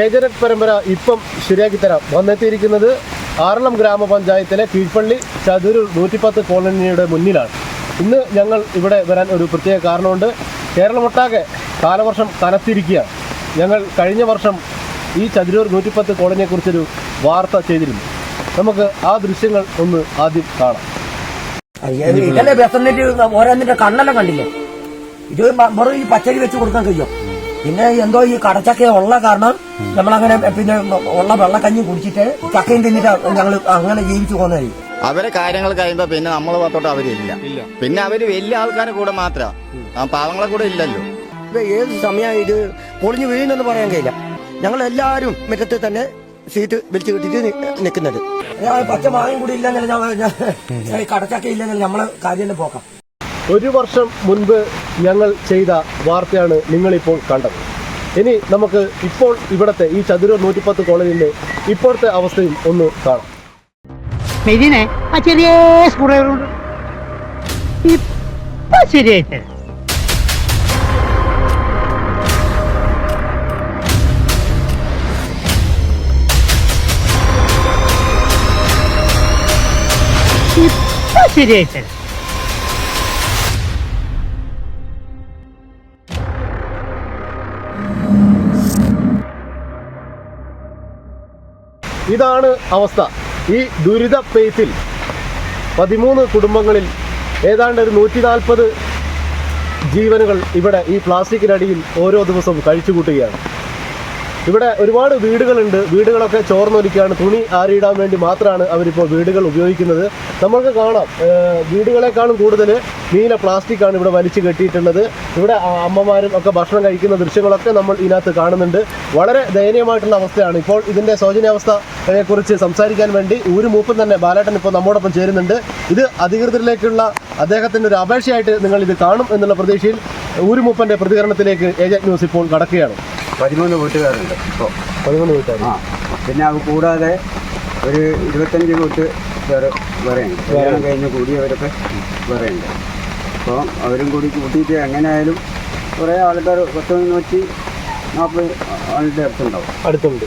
ഏജനറ്റ് പരമ്പര ഇപ്പം ശരിയാക്കി തരാം. വന്നെത്തിയിരിക്കുന്നത് ആറളം ഗ്രാമപഞ്ചായത്തിലെ കീഴ്പള്ളി ചതുരു നൂറ്റിപ്പത്ത് കോളനിയുടെ മുന്നിലാണ്. ഇന്ന് ഞങ്ങൾ ഇവിടെ വരാൻ ഒരു പ്രത്യേക കാരണമുണ്ട്. കേരളമൊട്ടാകെ കാലവർഷം കനത്തിരിക്കുകയാണ്. ഞങ്ങൾ കഴിഞ്ഞ വർഷം ഈ ചതുരൂർ നൂറ്റിപ്പത്ത് കോളനിയെക്കുറിച്ചൊരു വാർത്ത ചെയ്തിരുന്നു. നമുക്ക് ആ ദൃശ്യങ്ങൾ ഒന്ന് ആദ്യം കാണാം. ഇത് ഇതല്ലേ ബസന്നിട്ട് ഓരോന്നിന്റെ കണ്ണെല്ലാം കണ്ടില്ലേ? ഇത് ഈ പച്ചരി വെച്ച് കൊടുക്കാൻ കഴിയും? പിന്നെ എന്തോ ഈ കടച്ചക്ക ഉള്ള കാരണം നമ്മളങ്ങനെ പിന്നെ ഉള്ള വെള്ളക്കഞ്ഞി കുടിച്ചിട്ട് ചക്കയും തിന്നിട്ട് ഞങ്ങൾ അങ്ങനെ ജീവിച്ചു പോകുന്നതായി അവരെ കാര്യങ്ങൾ കഴിയുമ്പോ പിന്നെ നമ്മൾ ഭാഗത്തോട്ട് അവരില്ല പിന്നെ അവർ വലിയ ആൾക്കാരെ കൂടെ മാത്രം. പാവങ്ങളെ കൂടെ ഇല്ലല്ലോ. ഏത് സമയം ഇത് പൊളിഞ്ഞു വീഴുന്നെന്ന് പറയാൻ കഴിയില്ല. ഞങ്ങൾ എല്ലാവരും മുറ്റത്ത് തന്നെ സീറ്റ് വലിച്ചു കെട്ടിട്ട് നിൽക്കുന്നത് പച്ച മാങ്ങയും കൂടി ഇല്ലെങ്കിൽ കടച്ചക്ക ഇല്ലെങ്കിൽ നമ്മളെ കാര്യം തന്നെ പോക്കാം. ഒരു വർഷം മുൻപ് ഞങ്ങൾ ചെയ്ത വാർത്തയാണ് നിങ്ങളിപ്പോൾ കണ്ടത്. ഇനി നമുക്ക് ഇപ്പോൾ ഇവിടുത്തെ ഈ ചതുരൂർ നൂറ്റിപ്പത്ത് കോളനിയിലെ ഇപ്പോഴത്തെ അവസ്ഥയും ഒന്ന് കാണാം. ഇതിനെ ആ ചെറിയ ശരിയായിട്ട് ഇതാണ് അവസ്ഥ. ഈ ദുരിത പെയ്ത്തിൽ പതിമൂന്ന് കുടുംബങ്ങളിൽ ഏതാണ്ട് ഒരു നൂറ്റി നാൽപ്പത് ജീവനുകൾ ഇവിടെ ഈ പ്ലാസ്റ്റിക്കിനടിയിൽ ഓരോ ദിവസവും കഴിച്ചുകൂട്ടുകയാണ്. ഇവിടെ ഒരുപാട് വീടുകളുണ്ട്. വീടുകളൊക്കെ ചോർന്നൊലിക്കുകയാണ്. തുണി ആറിയിടാൻ വേണ്ടി മാത്രമാണ് അവരിപ്പോൾ വീടുകൾ ഉപയോഗിക്കുന്നത്. നമ്മൾക്ക് കാണാം. വീടുകളെക്കാളും കൂടുതൽ നീല പ്ലാസ്റ്റിക്കാണ് ഇവിടെ വലിച്ചു കെട്ടിയിട്ടുള്ളത്. ഇവിടെ അമ്മമാരും ഒക്കെ ഭക്ഷണം കഴിക്കുന്ന ദൃശ്യങ്ങളൊക്കെ നമ്മൾ ഇതിനകത്ത് കാണുന്നുണ്ട്. വളരെ ദയനീയമായിട്ടുള്ള അവസ്ഥയാണ്. ഇപ്പോൾ ഇതിന്റെ ശോചനീയാവസ്ഥയെക്കുറിച്ച് സംസാരിക്കാൻ വേണ്ടി ഒരു മൂപ്പൻ തന്നെ ബാലേട്ടൻ ഇപ്പോൾ നമ്മോടൊപ്പം ചേരുന്നുണ്ട്. ഇത് അധികൃതരിലേക്കുള്ള അദ്ദേഹത്തിന്റെ ഒരു അപേക്ഷയായിട്ട് നിങ്ങൾ ഇത് കാണും എന്നുള്ള പ്രതീക്ഷയിൽ ഊരുമൂപ്പന്റെ പ്രതികരണത്തിലേക്ക് ഏജന്റ് ന്യൂസ് ഇപ്പോൾ കടക്കുകയാണ്. പതിമൂന്ന് വീട്ടുകാരുണ്ട് ഇപ്പോൾ പതിമൂന്ന് വീട്ടുകാർ ആ പിന്നെ അത് കൂടാതെ ഒരു ഇരുപത്തഞ്ച് വീട്ട് വേറെ വേറെയുണ്ട്. കല്യാണം കഴിഞ്ഞ് കൂടിയവരൊക്കെ വേറെയുണ്ട്. അപ്പോൾ അവരും കൂടി കൂട്ടിയിട്ട് എങ്ങനെയായാലും കുറേ ആൾക്കാർ പത്ത് നൂറ്റി നാൽപ്പത് ആളുടെ അടുത്തുണ്ടാവും. അടുത്തുണ്ട്.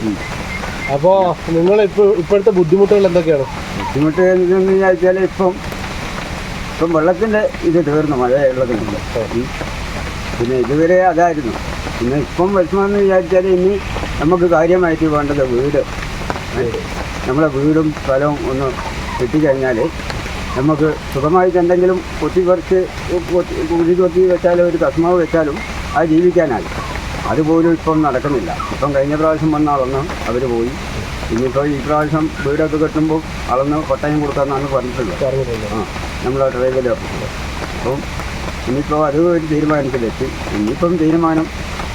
അപ്പോൾ നിങ്ങൾ ഇപ്പോൾ ഇപ്പോഴത്തെ ബുദ്ധിമുട്ടുകൾ എന്തൊക്കെയാണ്? ബുദ്ധിമുട്ട് എന്ന് വിചാരിച്ചാൽ ഇപ്പം ഇപ്പം വെള്ളത്തിന്റെ ഇത് തീർന്നു മഴ വെള്ളത്തിനില്ല ഉം. പിന്നെ ഇതുവരെ അതായിരുന്നു. പിന്നെ ഇപ്പം വിഷമമെന്ന് വിചാരിച്ചാൽ ഇനി നമുക്ക് കാര്യമായിട്ട് വേണ്ടത് വീട്. നമ്മളെ വീടും സ്ഥലവും ഒന്ന് കിട്ടിക്കഴിഞ്ഞാൽ നമുക്ക് സുഖമായിട്ട് എന്തെങ്കിലും കൊത്തി കുറച്ച് കുഴി കൊത്തി വെച്ചാലും ഒരു കസ്മാവ് വെച്ചാലും ആ ജീവിക്കാനായി. അതുപോലും ഇപ്പം നടക്കുന്നില്ല. ഇപ്പം കഴിഞ്ഞ പ്രാവശ്യം വന്ന അളന്ന് അവർ പോയി. ഇനിയിപ്പോൾ ഈ പ്രാവശ്യം വീടൊക്കെ കെട്ടുമ്പോൾ അളന്ന് പട്ടയം കൊടുക്കാമെന്നാണ് പറഞ്ഞിട്ടുള്ളത്. ആ നമ്മളെ ഡ്രൈവർ അപ്പം ഇനിയിപ്പോൾ അത് ഒരു തീരുമാനത്തിലെത്തി ഇനിയിപ്പം തീരുമാനം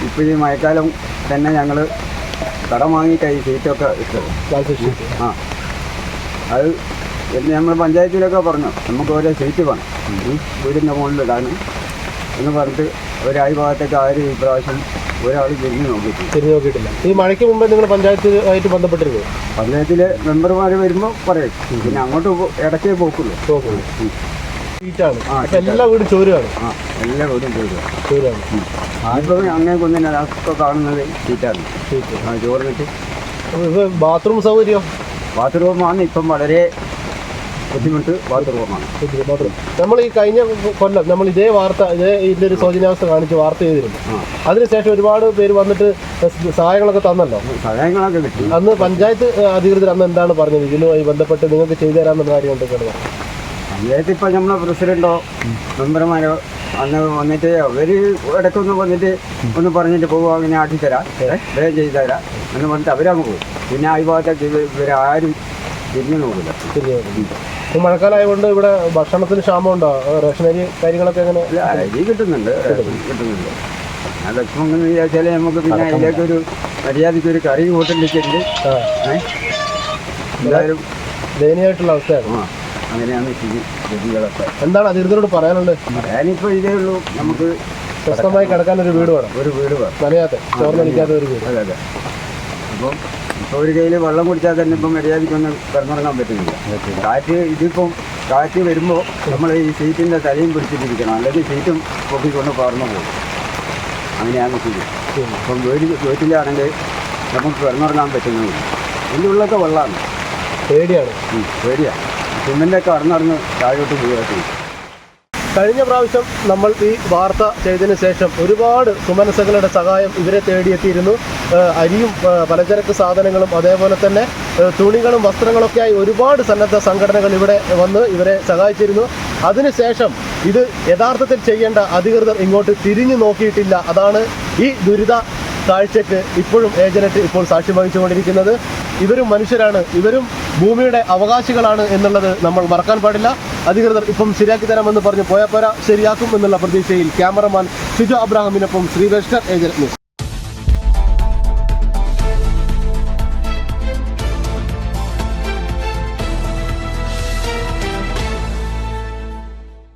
ഇപ്പോൾ ഈ മഴക്കാലം തന്നെ ഞങ്ങൾ കടം വാങ്ങിയിട്ടാണ് ഈ സീറ്റൊക്കെ ഇട്ടത് ആ. അത് എന്ന് നമ്മൾ പഞ്ചായത്തിലൊക്കെ പറഞ്ഞു. നമുക്ക് ഓരോ സീറ്റ് വേണം. ഈ വീടിന്റെ മുകളിലിടാണ് എന്ന് പറഞ്ഞിട്ട് ഒരായി ഭാഗത്തേക്ക് ആരും ഈ പ്രാവശ്യം ഒരാൾ തിരിഞ്ഞു നോക്കിയിട്ടില്ല. തിരിഞ്ഞു നോക്കിയിട്ടില്ല. ഈ മഴയ്ക്ക് മുമ്പ് നിങ്ങൾ പഞ്ചായത്തുമായിട്ട് ബന്ധപ്പെട്ടിരുന്നു? പഞ്ചായത്തിലെ മെമ്പർമാർ വരുമ്പോൾ പറയും. പിന്നെ അങ്ങോട്ട് ഇടയ്ക്കേ പോക്കുള്ളൂ. നോക്കുള്ളൂ ഷീറ്റാണ് എല്ലാ വീടും ചോരുവാണ്. ആ എല്ലാ വീടും ചോരുവാണ്. ആദ്യം അങ്ങനെ കൊന്നില്ല അതൊക്കെ കാണുന്നത് സീറ്റാണ്. ഷീറ്റ് ആ ചോറിനിട്ട് ഇത് ബാത്റൂം സൗകര്യം? ബാത്റൂമാണ് ഇപ്പം വളരെ ബുദ്ധിമുട്ട് ബാത്റൂമാണ്. ബാത്റൂം. നമ്മൾ ഈ കഴിഞ്ഞ കൊല്ലം നമ്മൾ ഇതേ വാർത്ത ഇതേ ഇതിന്റെ ഒരു സൗജന്യാവസ്ഥ കാണിച്ച് വാർത്ത ചെയ്തിരുന്നു. അതിനുശേഷം ഒരുപാട് പേര് വന്നിട്ട് സഹായങ്ങളൊക്കെ തന്നല്ലോ. സഹായങ്ങളൊക്കെ കിട്ടി. അന്ന് പഞ്ചായത്ത് അധികൃതർ അന്ന് എന്താണ് പറഞ്ഞത്? ഇതിനുമായി ബന്ധപ്പെട്ട് നിങ്ങൾക്ക് ചെയ്തു തരാമെന്ന കാര്യം എന്തൊക്കെയാണ്? ഇപ്പം നമ്മളെ പ്രസിഡന്റോ മെമ്പർമാരോ അന്ന് വന്നിട്ട് അവർ ഇടയ്ക്കൊന്ന് വന്നിട്ട് ഒന്ന് പറഞ്ഞിട്ട് പോകുക അങ്ങനെ ആട്ടിത്തരാം വേഗം ചെയ്തു തരാം എന്ന് പറഞ്ഞിട്ട് അവരങ്ങ് പോകും പിന്നെ ആ ഭാഗത്തേക്ക് ഇവ- ഇവരാരും തിരിഞ്ഞു നോക്കില്ല ഈ മഴക്കാലമായതുകൊണ്ട് ഇവിടെ ഭക്ഷണത്തിന് ക്ഷാമമുണ്ടോ? റേഷനരി കാര്യങ്ങളൊക്കെ എങ്ങനെ? അരി കിട്ടുന്നുണ്ട് കിട്ടുന്നുണ്ട്. ആ വിഷമം എന്ന് വിചാരിച്ചാൽ നമുക്ക് പിന്നെ അതിലേക്കൊരു മര്യാദയ്ക്ക് ഒരു കറി കൂട്ടിലേക്ക് ആ, എന്തായാലും ദയനീയമായിട്ടുള്ള അവസ്ഥയാണ്. അങ്ങനെയാണ് ഗതികളൊക്കെ എന്താണ് അധികൃതരോട് പറയാനുള്ളത്? പറയാനിപ്പോൾ ഇതേ ഉള്ളൂ. നമുക്ക് സ്വസ്ഥമായി കിടക്കാൻ ഒരു വീട് വേണം. ഒരു വീട് വേണം. നനയാത്ത ചോർന്നടിക്കാത്ത ഒരു വീട്. അതെ അതെ. അപ്പം ഇപ്പോൾ ഒരു കയ്യിൽ വെള്ളം കുടിച്ചാൽ തന്നെ ഇപ്പം മര്യാദയ്ക്കൊന്നും കിടന്നിറങ്ങാൻ പറ്റുന്നില്ല. കാറ്റ് ഇതിപ്പം കാറ്റ് വരുമ്പോൾ നമ്മൾ ഈ സീറ്റിന്റെ തലയും പിടിച്ചിട്ടിരിക്കണം. അല്ലെങ്കിൽ സീറ്റും പൊക്കിക്കൊണ്ട് പറന്നു പോകും. അങ്ങനെയാണ് ശരി. ഇപ്പം വീട് വീട്ടിലാണെങ്കിൽ നമുക്ക് കിടന്നിറങ്ങാൻ പറ്റുന്നില്ല ഇതിന്റെ ഉള്ളൊക്കെ വെള്ളമാണ്. പേടിയാണ്. ഉം, പേടിയാ അറിഞ്ഞറിഞ്ഞ് താഴോട്ട് പോയി കഴിഞ്ഞ പ്രാവശ്യം നമ്മൾ ഈ വാർത്ത ചെയ്തതിന് ശേഷം ഒരുപാട് സുമനസകളുടെ സഹായം ഇവരെ തേടിയെത്തിയിരുന്നു. അരിയും പലചരക്ക് സാധനങ്ങളും അതേപോലെ തന്നെ തുണികളും വസ്ത്രങ്ങളൊക്കെയായി ഒരുപാട് സന്നദ്ധ സംഘടനകൾ ഇവിടെ വന്ന് ഇവരെ സഹായിച്ചിരുന്നു. അതിനുശേഷം ഇത് യഥാർത്ഥത്തിൽ ചെയ്യേണ്ട അധികൃതർ ഇങ്ങോട്ട് തിരിഞ്ഞു നോക്കിയിട്ടില്ല. അതാണ് ഈ ദുരിത കാഴ്ചയ്ക്ക് ഇപ്പോഴും ഏജനറ്റ് ഇപ്പോൾ സാക്ഷ്യം വഹിച്ചുകൊണ്ടിരിക്കുന്നത്. ഇവരും മനുഷ്യരാണ്. ഇവരും ഭൂമിയുടെ അവകാശികളാണ് എന്നുള്ളത് നമ്മൾ മറക്കാൻ പാടില്ല. അധികൃതർ ഇപ്പം ശരിയാക്കി തരാമെന്ന് പറഞ്ഞ് പോയാപ്പോര ശരിയാക്കും എന്നുള്ള പ്രതീക്ഷയിൽ ക്യാമറമാൻ ഷിജു അബ്രാഹിമിനൊപ്പം ശ്രീ വെസ്റ്റർ ഏജന്റ് ന്യൂസ്.